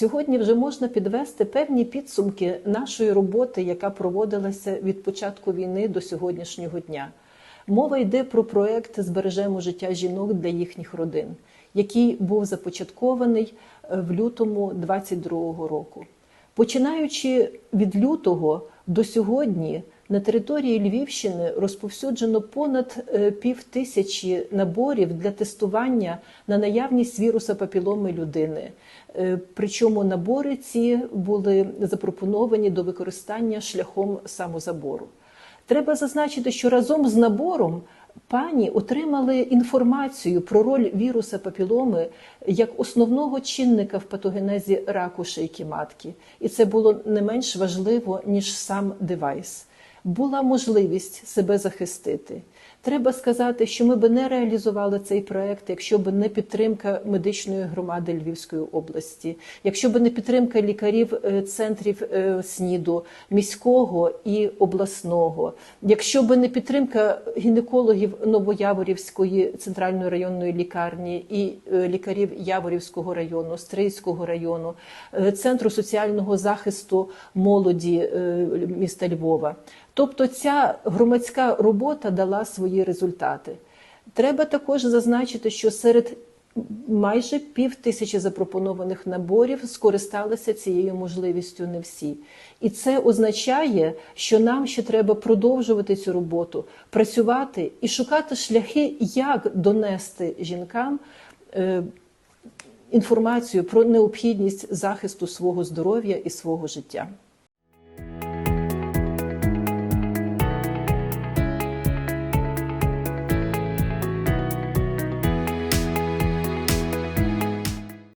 Сьогодні вже можна підвести певні підсумки нашої роботи, яка проводилася від початку війни до сьогоднішнього дня. Мова йде про проект Збережемо життя жінок для їхніх родин, який був започаткований е, в лютому 2022 року. Починаючи від лютого до сьогодні на території Львівщини розповсюджено понад е, пів тисячі наборів для тестування на наявність віруса папіломи людини. Е, Причому набори ці були запропоновані до використання шляхом самозабору. Треба зазначити, що разом з набором пані отримали інформацію про роль віруса папіломи як основного чинника в патогенезі раку шийки матки, і це було не менш важливо ніж сам девайс. Була можливість себе захистити. Треба сказати, що ми би не реалізували цей проект, якщо б не підтримка медичної громади Львівської області, якщо б не підтримка лікарів е, центрів е, СНІДу, міського і обласного, якщо б не підтримка гінекологів Новояворівської центральної районної лікарні і е, лікарів Яворівського району, Стрийського району, центру соціального захисту молоді міста Львова. Тобто ця громадська робота дала свої результати. Треба також зазначити, що серед майже пів тисячі запропонованих наборів скористалися цією можливістю не всі. І це означає, що нам ще треба продовжувати цю роботу, працювати і шукати шляхи, як донести жінкам е, інформацію про необхідність захисту свого здоров'я і свого життя.